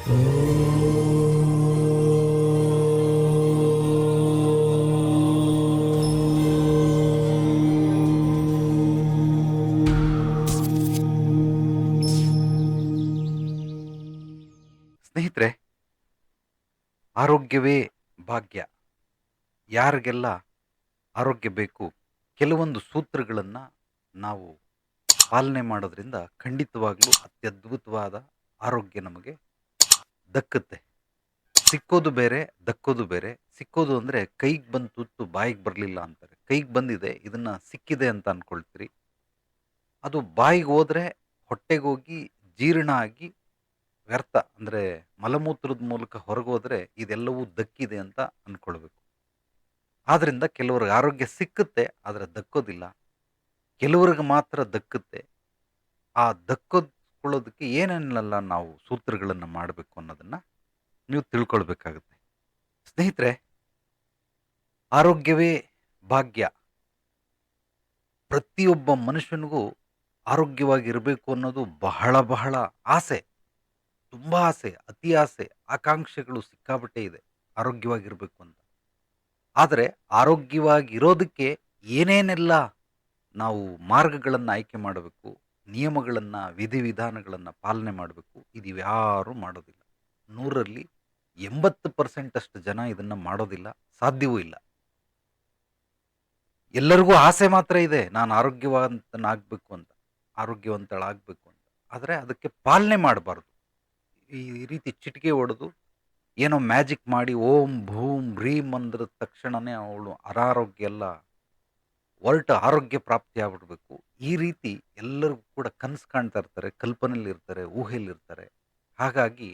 ಸ್ನೇಹಿತರೆ, ಆರೋಗ್ಯವೇ ಭಾಗ್ಯ. ಯಾರಿಗೆಲ್ಲ ಆರೋಗ್ಯ ಬೇಕು, ಕೆಲವೊಂದು ಸೂತ್ರಗಳನ್ನು ನಾವು ಪಾಲನೆ ಮಾಡೋದ್ರಿಂದ ಖಂಡಿತವಾಗಲೂ ಅತ್ಯದ್ಭುತವಾದ ಆರೋಗ್ಯ ನಮಗೆ ದಕ್ಕುತ್ತೆ. ಸಿಕ್ಕೋದು ಬೇರೆ, ದಕ್ಕೋದು ಬೇರೆ. ಸಿಕ್ಕೋದು ಅಂದರೆ ಕೈಗೆ ಬಂದು ತುತ್ತು ಬಾಯಿಗೆ ಬರಲಿಲ್ಲ ಅಂತಾರೆ. ಕೈಗೆ ಬಂದಿದೆ, ಇದನ್ನು ಸಿಕ್ಕಿದೆ ಅಂತ ಅಂದ್ಕೊಳ್ತೀರಿ ಅದು ಬಾಯಿಗೆ ಹೋದರೆ ಹೊಟ್ಟೆಗೆ ಹೋಗಿ ಜೀರ್ಣ ಆಗಿ ವ್ಯರ್ಥ. ಅಂದರೆ ಮಲಮೂತ್ರದ ಮೂಲಕ ಹೊರಗೋದ್ರೆ ಇದೆಲ್ಲವೂ ದಕ್ಕಿದೆ ಅಂತ ಅಂದ್ಕೊಳ್ಬೇಕು ಆದ್ದರಿಂದ ಕೆಲವ್ರಿಗೆ ಆರೋಗ್ಯ ಸಿಕ್ಕುತ್ತೆ, ಆದರೆ ದಕ್ಕೋದಿಲ್ಲ. ಕೆಲವ್ರಿಗೆ ಮಾತ್ರ ದಕ್ಕುತ್ತೆ. ಆ ದಕ್ಕೋದ್ಕೊಳ್ಳೋದಕ್ಕೆ ಏನೇನೆಲ್ಲ ನಾವು ಸೂತ್ರಗಳನ್ನು ಮಾಡಬೇಕು ಅನ್ನೋದನ್ನು ನೀವು ತಿಳ್ಕೊಳ್ಬೇಕಾಗುತ್ತೆ. ಸ್ನೇಹಿತರೆ, ಆರೋಗ್ಯವೇ ಭಾಗ್ಯ. ಪ್ರತಿಯೊಬ್ಬ ಮನುಷ್ಯನಿಗೂ ಆರೋಗ್ಯವಾಗಿರಬೇಕು ಅನ್ನೋದು ಬಹಳ ಬಹಳ ಆಸೆ. ತುಂಬ ಆಸೆ, ಅತಿ ಆಸೆ, ಆಕಾಂಕ್ಷೆಗಳು ಸಿಕ್ಕಾಬಟ್ಟೆ ಇದೆ ಆರೋಗ್ಯವಾಗಿರಬೇಕು ಅಂತ. ಆದರೆ ಆರೋಗ್ಯವಾಗಿರೋದಕ್ಕೆ ಏನೇನೆಲ್ಲ ನಾವು ಮಾರ್ಗಗಳನ್ನು ಆಯ್ಕೆ ಮಾಡಬೇಕು ನಿಯಮಗಳನ್ನು, ವಿಧಿವಿಧಾನಗಳನ್ನು ಪಾಲನೆ ಮಾಡಬೇಕು. ಇದು ಯಾರೂ ಮಾಡೋದಿಲ್ಲ. ನೂರರಲ್ಲಿ ಎಂಬತ್ತು ಪರ್ಸೆಂಟಷ್ಟು ಜನ ಇದನ್ನು ಮಾಡೋದಿಲ್ಲ. ಸಾಧ್ಯವೂ ಇಲ್ಲ. ಎಲ್ಲರಿಗೂ ಆಸೆ ಮಾತ್ರ ಇದೆ. ನಾನು ಆರೋಗ್ಯವಂತನಾಗಬೇಕು ಅಂತ. ಆರೋಗ್ಯವಂತಳಾಗಬೇಕು ಅಂತ. ಆದರೆ ಅದಕ್ಕೆ ಪಾಲನೆ ಮಾಡಬಾರ್ದು. ಈ ರೀತಿ ಚಿಟಿಕೆ ಹೊಡೆದು ಏನೋ ಮ್ಯಾಜಿಕ್ ಮಾಡಿ ಓಂ ಭೂಮ್ ಭ್ರೀಮ್ ಅಂದ್ರ ತಕ್ಷಣವೇ ಅವಳು ಅನಾರೋಗ್ಯ ಎಲ್ಲ ಹೊರಟು ಆರೋಗ್ಯ ಪ್ರಾಪ್ತಿ ಆಗ್ಬಿಡ್ಬೇಕು. ಈ ರೀತಿ ಎಲ್ಲರಿಗೂ ಕೂಡ ಕನಸು ಕಾಣ್ತಾ ಇರ್ತಾರೆ ಕಲ್ಪನೆಯಲ್ಲಿ ಇರ್ತಾರೆ ಊಹೆಯಲ್ಲಿ ಇರ್ತಾರೆ. ಹಾಗಾಗಿ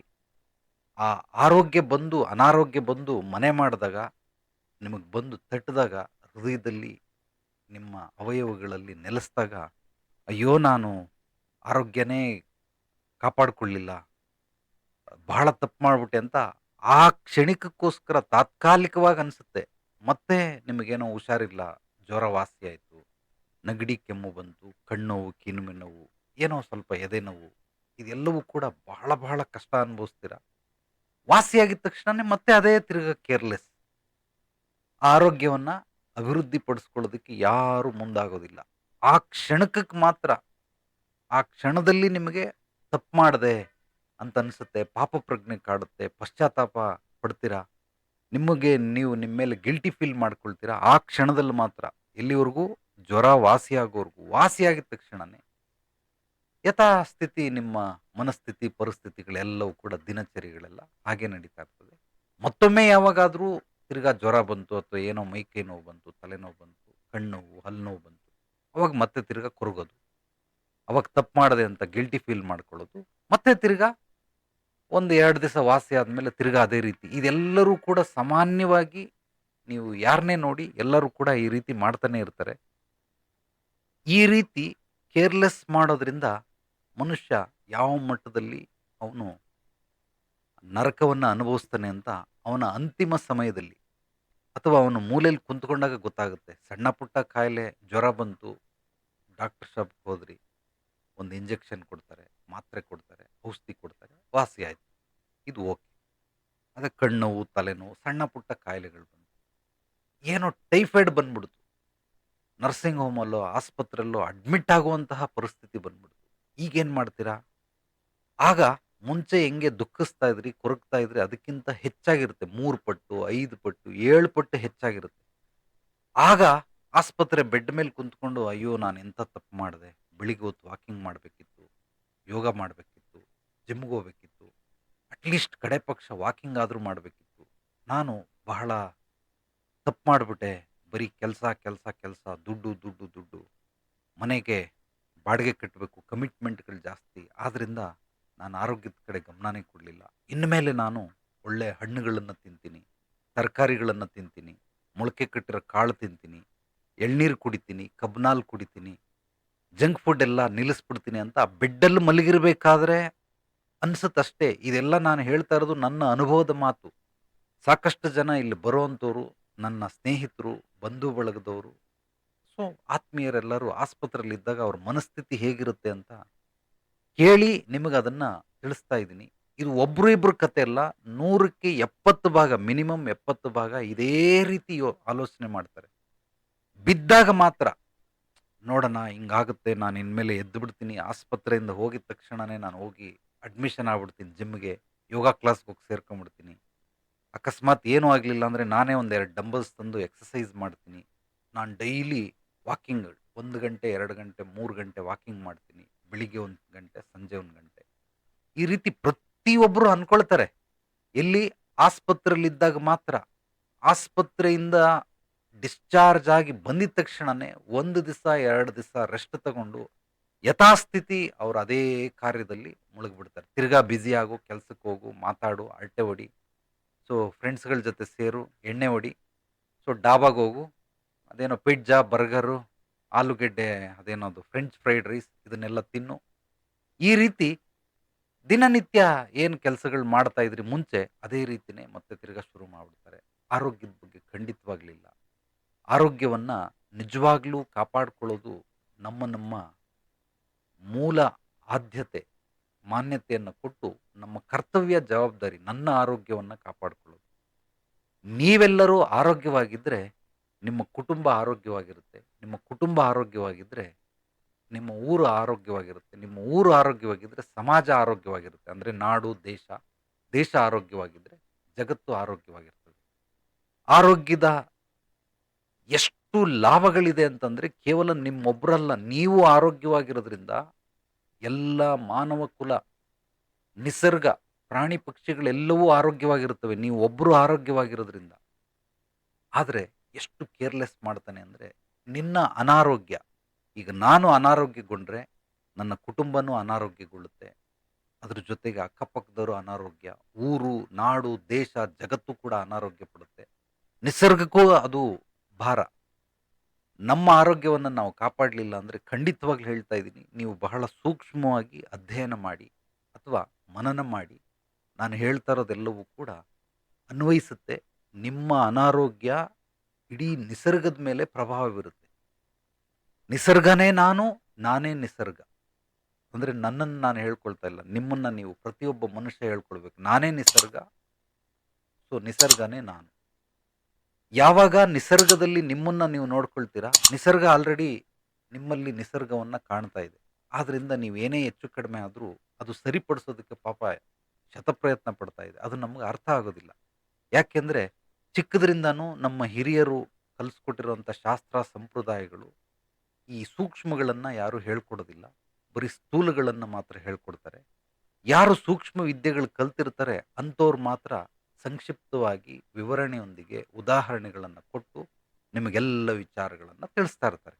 ಆ ಆರೋಗ್ಯ ಬಂದು, ಅನಾರೋಗ್ಯ ಬಂದು ಮನೆ ಮಾಡಿದಾಗ, ನಿಮಗೆ ಬಂದು ತಟ್ಟಿದಾಗ, ಹೃದಯದಲ್ಲಿ ನಿಮ್ಮ ಅವಯವಗಳಲ್ಲಿ ನೆಲೆಸಿದಾಗ, ಅಯ್ಯೋ ನಾನು ಆರೋಗ್ಯನೇ ಕಾಪಾಡಿಕೊಳ್ಳಿಲ್ಲ, ಬಹಳ ತಪ್ಪು ಮಾಡಿಬಿಟ್ಟೆ ಅಂತ ಆ ಕ್ಷಣಿಕಕ್ಕೋಸ್ಕರ ತಾತ್ಕಾಲಿಕವಾಗಿ ಅನಿಸುತ್ತೆ. ಮತ್ತೆ ನಿಮಗೇನೋ ಹುಷಾರಿಲ್ಲ ಜ್ವರ ವಾಸಿ ಆಯಿತು ನೆಗಡಿ ಕೆಮ್ಮು ಬಂತು, ಕಣ್ಣೋವು ಕಿನ್ಮೆ ನೋವು ಏನೋ ಸ್ವಲ್ಪ ಎದೆ ನೋವು ಇದೆಲ್ಲವೂ ಕೂಡ ಬಹಳ ಬಹಳ ಕಷ್ಟ ಅನುಭವಿಸ್ತೀರ. ವಾಸಿಯಾಗಿದ್ದ ತಕ್ಷಣನೇ ಮತ್ತೆ ಅದೇ ತಿರ್ಗ ಕೇರ್ಲೆಸ್. ಆರೋಗ್ಯವನ್ನು ಅಭಿವೃದ್ಧಿಪಡಿಸ್ಕೊಳ್ಳೋದಕ್ಕೆ ಯಾರೂ ಮುಂದಾಗೋದಿಲ್ಲ. ಆ ಕ್ಷಣಕ್ಕೆ ಮಾತ್ರ, ಆ ಕ್ಷಣದಲ್ಲಿ ನಿಮಗೆ ತಪ್ಪು ಮಾಡಿದೆ ಅಂತ ಅನಿಸುತ್ತೆ ಪಾಪ ಪ್ರಜ್ಞೆ ಕಾಡುತ್ತೆ, ಪಶ್ಚಾತ್ತಾಪ ಪಡ್ತೀರಾ? ನಿಮಗೆ ನೀವು ನಿಮ್ಮ ಮೇಲೆ ಗಿಲ್ಟಿ ಫೀಲ್ ಮಾಡ್ಕೊಳ್ತೀರಾ? ಆ ಕ್ಷಣದಲ್ಲಿ ಮಾತ್ರ. ಎಲ್ಲಿವರೆಗೂ ಜ್ವರ ವಾಸಿಯಾಗೋವರೆಗೂ ವಾಸಿಯಾಗಿದ ತಕ್ಷಣನೇ ಯಥಾಸ್ಥಿತಿ ನಿಮ್ಮ ಮನಸ್ಥಿತಿ, ಪರಿಸ್ಥಿತಿಗಳೆಲ್ಲವೂ ಕೂಡ ದಿನಚರಿಗಳೆಲ್ಲ ಹಾಗೆ ನಡೀತಾ ಇರ್ತದೆ. ಮತ್ತೊಮ್ಮೆ ಯಾವಾಗಾದರೂ ತಿರ್ಗಾ ಜ್ವರ ಬಂತು ಅಥವಾ ಏನೋ ಮೈಕೈ ನೋವು ಬಂತು ತಲೆನೋವು ಬಂತು, ಕಣ್ಣು ಹಲ್ಲು ನೋವು ಬಂತು, ಅವಾಗ ಮತ್ತೆ ತಿರ್ಗಾ ಕೊರಗೋದು. ಅವಾಗ ತಪ್ಪು ಮಾಡದೆ ಅಂತ ಗಿಲ್ಟಿ ಫೀಲ್ ಮಾಡ್ಕೊಳ್ಳೋದು. ಮತ್ತೆ ತಿರ್ಗಾ ಒಂದು ಎರಡು ದಿವಸ ವಾಸಿ ಆದಮೇಲೆ ತಿರ್ಗಾ ಅದೇ ರೀತಿ. ಇದೆಲ್ಲರೂ ಕೂಡ ಸಾಮಾನ್ಯವಾಗಿ ನೀವು ಯಾರನ್ನೇ ನೋಡಿ ಎಲ್ಲರೂ ಕೂಡ ಈ ರೀತಿ ಮಾಡ್ತಾನೆ ಇರ್ತಾರೆ. ಈ ರೀತಿ ಕೇರ್ಲೆಸ್ ಮಾಡೋದ್ರಿಂದ ಮನುಷ್ಯ ಯಾವ ಮಟ್ಟದಲ್ಲಿ ಅವನು ನರಕವನ್ನು ಅನುಭವಿಸ್ತಾನೆ ಅಂತ ಅವನ ಅಂತಿಮ ಸಮಯದಲ್ಲಿ ಅಥವಾ ಅವನು ಮೂಲೆಯಲ್ಲಿ ಕುಂತ್ಕೊಂಡಾಗ ಗೊತ್ತಾಗುತ್ತೆ. ಸಣ್ಣ ಪುಟ್ಟ ಕಾಯಿಲೆ, ಜ್ವರ ಬಂತು, ಡಾಕ್ಟರ್ ಶಾಪ್ಗೆ ಹೋದ್ರಿ. ಒಂದು ಇಂಜೆಕ್ಷನ್ ಕೊಡ್ತಾರೆ, ಮಾತ್ರೆ ಕೊಡ್ತಾರೆ, ಔಷಧಿ ಕೊಡ್ತಾರೆ, ವಾಸಿ ಆಯಿತು. ಇದು ಓಕೆ. ಅದೇ ಕಣ್ಣು ತಲೆನೋವು, ಸಣ್ಣ ಪುಟ್ಟ ಕಾಯಿಲೆಗಳು ಬಂತು ಏನೋ ಟೈಫಾಯ್ಡ್ ಬಂದ್ಬಿಡ್ತು. ನರ್ಸಿಂಗ್ ಹೋಮಲ್ಲೋ, ಆಸ್ಪತ್ರೆಯಲ್ಲೋ ಅಡ್ಮಿಟ್ ಆಗುವಂತಹ ಪರಿಸ್ಥಿತಿ ಬಂದ್ಬಿಡ್ತು. ಈಗೇನು ಮಾಡ್ತೀರಾ? ಆಗ ಮುಂಚೆ ಹೆಂಗೆ ದುಃಖಿಸ್ತಾ ಇದ್ರಿ, ಕೊರಗ್ತಾ ಇದ್ರಿ, ಅದಕ್ಕಿಂತ ಹೆಚ್ಚಾಗಿರುತ್ತೆ. ಮೂರು ಪಟ್ಟು, ಐದು ಪಟ್ಟು, ಏಳು ಪಟ್ಟು ಹೆಚ್ಚಾಗಿರುತ್ತೆ. ಆಗ ಆಸ್ಪತ್ರೆ ಬೆಡ್ ಮೇಲೆ ಕುಂತ್ಕೊಂಡು, ಅಯ್ಯೋ, ನಾನು ಎಂಥ ತಪ್ಪು ಮಾಡಿದೆ? ಬೆಳಿಗ್ಗೆ ಹೊತ್ತು ವಾಕಿಂಗ್ ಮಾಡಬೇಕಿತ್ತು, ಯೋಗ ಮಾಡಬೇಕಿತ್ತು, ಜಿಮ್ಗೆ ಹೋಗ್ಬೇಕಿತ್ತು ಅಟ್ಲೀಸ್ಟ್ ಕಡೆ ಪಕ್ಷ ವಾಕಿಂಗ್ ಆದರೂ ಮಾಡಬೇಕಿತ್ತು. ನಾನು ಬಹಳ ತಪ್ಪು ಮಾಡಿಬಿಟ್ಟೆ. ಬರೀ ಕೆಲಸ ಕೆಲಸ ಕೆಲಸ, ದುಡ್ಡು ದುಡ್ಡು ದುಡ್ಡು. ಮನೆಗೆ ಬಾಡಿಗೆ ಕಟ್ಟಬೇಕು ಕಮಿಟ್ಮೆಂಟ್ಗಳು ಜಾಸ್ತಿ. ಆದ್ದರಿಂದ ನಾನು ಆರೋಗ್ಯದ ಕಡೆ ಗಮನನೇ ಕೊಡಲಿಲ್ಲ. ಇನ್ಮೇಲೆ ನಾನು ಒಳ್ಳೆ ಹಣ್ಣುಗಳನ್ನು ತಿಂತೀನಿ, ತರಕಾರಿಗಳನ್ನು ತಿಂತೀನಿ, ಮೊಳಕೆ ಕಟ್ಟಿರೋ ಕಾಳು ತಿಂತೀನಿ, ಎಳ್ನೀರು ಕುಡಿತೀನಿ ಕಬ್ನಾಲ್ ಕುಡಿತೀನಿ ಜಂಕ್ ಫುಡ್ ಎಲ್ಲ ನಿಲ್ಲಿಸ್ಬಿಡ್ತೀನಿ ಅಂತ ಬೆಡ್ಡಲ್ಲಿ ಮಲಗಿರಬೇಕಾದ್ರೆ ಅನ್ಸುತ್ತಷ್ಟೇ ಇದೆಲ್ಲ ನಾನು ಹೇಳ್ತಾ ಇರೋದು ನನ್ನ ಅನುಭವದ ಮಾತು ಸಾಕಷ್ಟು ಜನ ಇಲ್ಲಿ ಬರುವಂಥವ್ರು, ನನ್ನ ಸ್ನೇಹಿತರು, ಬಂಧು ಬಳಗದವರು, ಸೊ ಆತ್ಮೀಯರೆಲ್ಲರೂ ಆಸ್ಪತ್ರೆಯಲ್ಲಿದ್ದಾಗ ಅವ್ರ ಮನಸ್ಥಿತಿ ಹೇಗಿರುತ್ತೆ ಅಂತ ಕೇಳಿ ನಿಮಗೆ ಅದನ್ನು ತಿಳಿಸ್ತಾ ಇದ್ದೀನಿ ಇದು ಒಬ್ರು ಇಬ್ಬರು ಕತೆ ಅಲ್ಲ. 100ಕ್ಕೆ 70 ಭಾಗ, ಮಿನಿಮಮ್ 70 ಭಾಗ ಇದೇ ರೀತಿ ಆಲೋಚನೆ ಮಾಡ್ತಾರೆ. ಬಿದ್ದಾಗ ಮಾತ್ರ ನೋಡೋಣ ಹಿಂಗಾಗುತ್ತೆ ನಾನು ಇನ್ಮೇಲೆ ಎದ್ದು ಬಿಡ್ತೀನಿ. ಆಸ್ಪತ್ರೆಯಿಂದ ಹೋಗಿದ ತಕ್ಷಣವೇ ನಾನು ಹೋಗಿ ಅಡ್ಮಿಷನ್ ಆಗ್ಬಿಡ್ತೀನಿ ಜಿಮ್‌ಗೆ. ಯೋಗ ಕ್ಲಾಸ್‌ಗೆ ಹೋಗಿ ಸೇರ್ಕೊಂಡ್ಬಿಡ್ತೀನಿ. ಅಕಸ್ಮಾತ್ ಏನೂ ಆಗಲಿಲ್ಲ ಅಂದರೆ ನಾನೇ ಒಂದು ಎರಡು ಡಂಬಲ್ಸ್ ತಂದು ಎಕ್ಸಸೈಸ್ ಮಾಡ್ತೀನಿ. ನಾನು ಡೈಲಿ ವಾಕಿಂಗ್ ಒಂದು ಗಂಟೆ, ಎರಡು ಗಂಟೆ, ಮೂರು ಗಂಟೆ ವಾಕಿಂಗ್ ಮಾಡ್ತೀನಿ. ಬೆಳಿಗ್ಗೆ ಒಂದು ಗಂಟೆ, ಸಂಜೆ ಒಂದು ಗಂಟೆ. ಈ ರೀತಿ ಪ್ರತಿಯೊಬ್ಬರು ಅಂದ್ಕೊಳ್ತಾರೆ ಎಲ್ಲಿ ಆಸ್ಪತ್ರೆಯಲ್ಲಿದ್ದಾಗ ಮಾತ್ರ. ಆಸ್ಪತ್ರೆಯಿಂದ ಡಿಸ್ಚಾರ್ಜ್ ಆಗಿ ಬಂದಿದ ತಕ್ಷಣನೇ ಒಂದು ದಿವಸ, ಎರಡು ದಿವಸ ರೆಸ್ಟ್ ತಗೊಂಡು ಯಥಾಸ್ಥಿತಿ ಅವರು ಅದೇ ಕಾರ್ಯದಲ್ಲಿ ಮುಳುಗಿಬಿಡ್ತಾರೆ ತಿರ್ಗಾ ಬ್ಯುಸಿ ಆಗು, ಕೆಲ್ಸಕ್ಕೆ ಹೋಗು, ಮಾತಾಡು, ಅಳ್ಟೆ ಹೊಡಿ. ಸೊ ಫ್ರೆಂಡ್ಸ್‌ಗಳ ಜೊತೆ ಸೇರು, ಎಣ್ಣೆ ಹೊಡಿ. ಸೊ ಡಾಬಾಗೆ ಹೋಗು. ಅದೇನೋ ಪಿಜ್ಜಾ, ಬರ್ಗರು, ಆಲೂಗೆಡ್ಡೆ ಅದೇನೋ ಅದು ಫ್ರೆಂಚ್ ಫ್ರೈಡ್ ರೈಸ್ ಇದನ್ನೆಲ್ಲ ತಿನ್ನು. ಈ ರೀತಿ ದಿನನಿತ್ಯ ಏನು ಕೆಲಸಗಳು ಮಾಡ್ತಾ ಇದ್ರಿ ಮುಂಚೆ ಅದೇ ರೀತಿನೇ ಮತ್ತೆ ತಿರ್ಗಾ ಶುರು ಮಾಡಿಬಿಡ್ತಾರೆ ಆರೋಗ್ಯದ ಬಗ್ಗೆ ಖಂಡಿತವಾಗ್ಲಿಲ್ಲ. ಆರೋಗ್ಯವನ್ನ ನಿಜವಾಗ್ಲೂ ಕಾಪಾಡಿಕೊಳ್ಳೋದು ನಮ್ಮ ನಮ್ಮ ಮೂಲ ಆದ್ಯತೆ, ಮಾನ್ಯತೆಯನ್ನು ಕೊಟ್ಟು ನಮ್ಮ ಕರ್ತವ್ಯ, ಜವಾಬ್ದಾರಿ ನನ್ನ ಆರೋಗ್ಯವನ್ನು ಕಾಪಾಡಿಕೊಳ್ಳೋದು ನೀವೆಲ್ಲರೂ ಆರೋಗ್ಯವಾಗಿದ್ದರೆ ನಿಮ್ಮ ಕುಟುಂಬ ಆರೋಗ್ಯವಾಗಿರುತ್ತೆ. ನಿಮ್ಮ ಕುಟುಂಬ ಆರೋಗ್ಯವಾಗಿದ್ದರೆ ನಿಮ್ಮ ಊರು ಆರೋಗ್ಯವಾಗಿರುತ್ತೆ. ನಿಮ್ಮ ಊರು ಆರೋಗ್ಯವಾಗಿದ್ದರೆ ಸಮಾಜ ಆರೋಗ್ಯವಾಗಿರುತ್ತೆ. ಅಂದರೆ ನಾಡು, ದೇಶ. ದೇಶ ಆರೋಗ್ಯವಾಗಿದ್ದರೆ ಜಗತ್ತು ಆರೋಗ್ಯವಾಗಿರ್ತದೆ. ಆರೋಗ್ಯದ ಎಷ್ಟು ಲಾಭಗಳಿದೆ ಅಂತಂದರೆ ಕೇವಲ ನಿಮ್ಮೊಬ್ಬರಲ್ಲ ನೀವು ಆರೋಗ್ಯವಾಗಿರೋದ್ರಿಂದ ಎಲ್ಲ ಮಾನವ ಕುಲ, ನಿಸರ್ಗ, ಪ್ರಾಣಿ ಪಕ್ಷಿಗಳೆಲ್ಲವೂ ಆರೋಗ್ಯವಾಗಿರುತ್ತವೆ. ನೀವು ಒಬ್ಬರು ಆರೋಗ್ಯವಾಗಿರೋದ್ರಿಂದ. ಆದರೆ ಎಷ್ಟು ಕೇರ್‌ಲೆಸ್ ಮಾಡ್ತಾನೆ ಅಂದರೆ ನಿನ್ನ ಅನಾರೋಗ್ಯ ಈಗ ನಾನು ಅನಾರೋಗ್ಯಗೊಂಡ್ರೆ ನನ್ನ ಕುಟುಂಬನೂ ಅನಾರೋಗ್ಯಗೊಳ್ಳುತ್ತೆ. ಅದ್ರ ಜೊತೆಗೆ ಅಕ್ಕಪಕ್ಕದವರು ಅನಾರೋಗ್ಯ, ಊರು, ನಾಡು, ದೇಶ, ಜಗತ್ತು ಕೂಡ ಅನಾರೋಗ್ಯ ಪಡುತ್ತೆ. ನಿಸರ್ಗಕ್ಕೂ ಅದು ಭಾರ. ನಮ್ಮ ಆರೋಗ್ಯವನ್ನು ನಾವು ಕಾಪಾಡಲಿಲ್ಲ ಅಂದರೆ ಖಂಡಿತವಾಗ್ಲೂ ಹೇಳ್ತಾ ಇದ್ದೀನಿ. ನೀವು ಬಹಳ ಸೂಕ್ಷ್ಮವಾಗಿ ಅಧ್ಯಯನ ಮಾಡಿ ಅಥವಾ ಮನನ ಮಾಡಿ ನಾನು ಹೇಳ್ತಾ ಇರೋದೆಲ್ಲವೂ ಕೂಡ ಅನ್ವಯಿಸುತ್ತೆ. ನಿಮ್ಮ ಅನಾರೋಗ್ಯ ಇಡೀ ನಿಸರ್ಗದ ಮೇಲೆ ಪ್ರಭಾವ ಬೀರುತ್ತೆ. ನಿಸರ್ಗನೇ ನಾನು, ನಾನೇ ನಿಸರ್ಗ. ಅಂದರೆ ನನ್ನನ್ನು ನಾನು ಹೇಳ್ಕೊಳ್ತಾ ಇಲ್ಲ. ನಿಮ್ಮನ್ನು ನೀವು ಪ್ರತಿಯೊಬ್ಬ ಮನುಷ್ಯ ಹೇಳ್ಕೊಳ್ಬೇಕು. ನಾನೇ ನಿಸರ್ಗ. ಸೊ ನಿಸರ್ಗನೇ ನಾನು. ಯಾವಾಗ ನಿಸರ್ಗದಲ್ಲಿ ನಿಮ್ಮನ್ನ ನೀವು ನೋಡ್ಕೊಳ್ತೀರಾ, ನಿಸರ್ಗ ಆಲ್ರೆಡಿ ನಿಮ್ಮಲ್ಲಿ ನಿಸರ್ಗವನ್ನ ಕಾಣ್ತಾ ಇದೆ. ಆದ್ರಿಂದ ನೀವೇನೇ ಹೆಚ್ಚು ಕಡಿಮೆ ಆದ್ರೂ ಅದು ಸರಿಪಡಿಸೋದಕ್ಕೆ ಪಾಪ ಶತಪ್ರಯತ್ನ ಪಡ್ತಾ ಇದೆ. ಅದು ನಮ್ಗೆ ಅರ್ಥ ಆಗೋದಿಲ್ಲ. ಯಾಕೆಂದ್ರೆ ಚಿಕ್ಕದ್ರಿಂದಾನು ನಮ್ಮ ಹಿರಿಯರು ಕಲಿಸ್ಕೊಟ್ಟಿರುವಂಥ ಶಾಸ್ತ್ರ, ಸಂಪ್ರದಾಯಗಳು ಈ ಸೂಕ್ಷ್ಮಗಳನ್ನ ಯಾರು ಹೇಳ್ಕೊಡೋದಿಲ್ಲ. ಬರೀ ಸ್ಥೂಲಗಳನ್ನು ಮಾತ್ರ ಹೇಳ್ಕೊಡ್ತಾರೆ. ಯಾರು ಸೂಕ್ಷ್ಮ ವಿದ್ಯೆಗಳು ಕಲ್ತಿರ್ತಾರೆ ಅಂಥವ್ರು ಮಾತ್ರ ಸಂಕ್ಷಿಪ್ತವಾಗಿ ವಿವರಣೆಯೊಂದಿಗೆ ಉದಾಹರಣೆಗಳನ್ನು ಕೊಟ್ಟು ನಿಮಗೆಲ್ಲ ವಿಚಾರಗಳನ್ನು ತಿಳಿಸ್ತಾ ಇರ್ತಾರೆ.